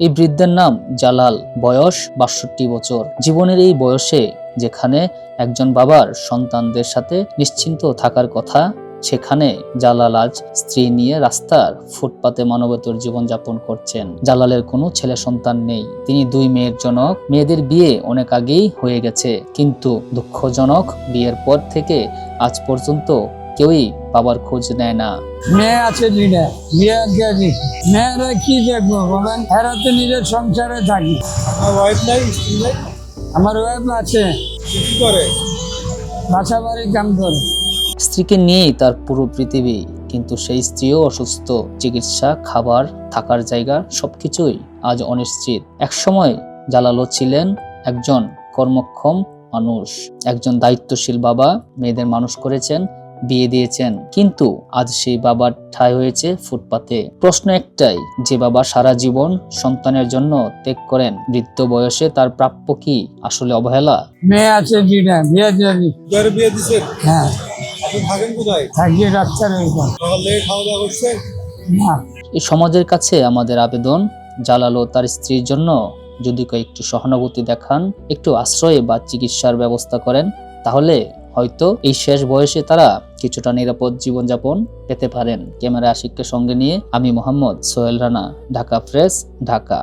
এই বৃদ্ধের নাম জালাল, বয়স বাষট্টি বছর। জীবনের এই বয়সে যেখানে একজন বাবার সন্তানদের সাথে নিশ্চিন্ত থাকার কথা, সেখানে জালাল আজ স্ত্রী নিয়ে রাস্তার ফুটপাতে মানবতর জীবনযাপন করছেন। জালালের কোনো ছেলে সন্তান নেই। তিনি দুই মেয়ের জনক। মেয়েদের বিয়ে অনেক আগেই হয়ে গেছে। কিন্তু দুঃখজনক বিয়ের পর থেকে আজ পর্যন্ত কেউই বাবার খোঁজ নেয় না। মেয়ে আছে দুইটা বিয়ে দিয়েছি মেয়েরা কি দেখব বলেন? এরা তো নিজের সংসারে থাকি। আমার ওয়াইফ নাই আমার ওয়েব আছে। কি করে? বাসা বাড়ি কাম করে। স্ত্রীকে নিয়েই তার পুরো পৃথিবী কিন্তু সেই স্ত্রীও অসুস্থ। চিকিৎসা খাবার থাকার জায়গা সবকিছুই আজ অনিশ্চিত। একসময় জালালো ছিলেন একজন কর্মক্ষম মানুষ। একজন দায়িত্বশীল বাবা মেয়েদের মানুষ করেছেন। বিয়ে দিয়েছেন। কিন্তু আজ সেই বাবার ঠাঁই হয়েছে ফুটপাতে। প্রশ্ন একটাই যে বাবা সারা জীবন সন্তানের জন্য ত্যাগ করেন বৃদ্ধ বয়সে তার প্রাপ্য কি আসলে অবহেলা? মেয়ে আছে বিয়ে বিয়ে দিচ্ছেন হ্যাঁ। থাকেন কোথায়? থাকি রাস্তার ওইখানে সকাল থেকে খাওয়া দাওয়া করছেন না। এই সমাজের কাছে আমাদের আবেদন জালালো তার স্ত্রীর জন্য যদি কেউ একটু সহানুভূতি দেখান একটু আশ্রয়ে বা চিকিৎসার ব্যবস্থা করেন তাহলে হয়তো এই শেষ বয়সে তারা কিছুটা নিরাপদ জীবনযাপন পেতে পারেন। ক্যামেরা আশিককে সঙ্গে নিয়ে আমি মোহাম্মদ সোহেল রানা, ঢাকা প্রেস, ঢাকা।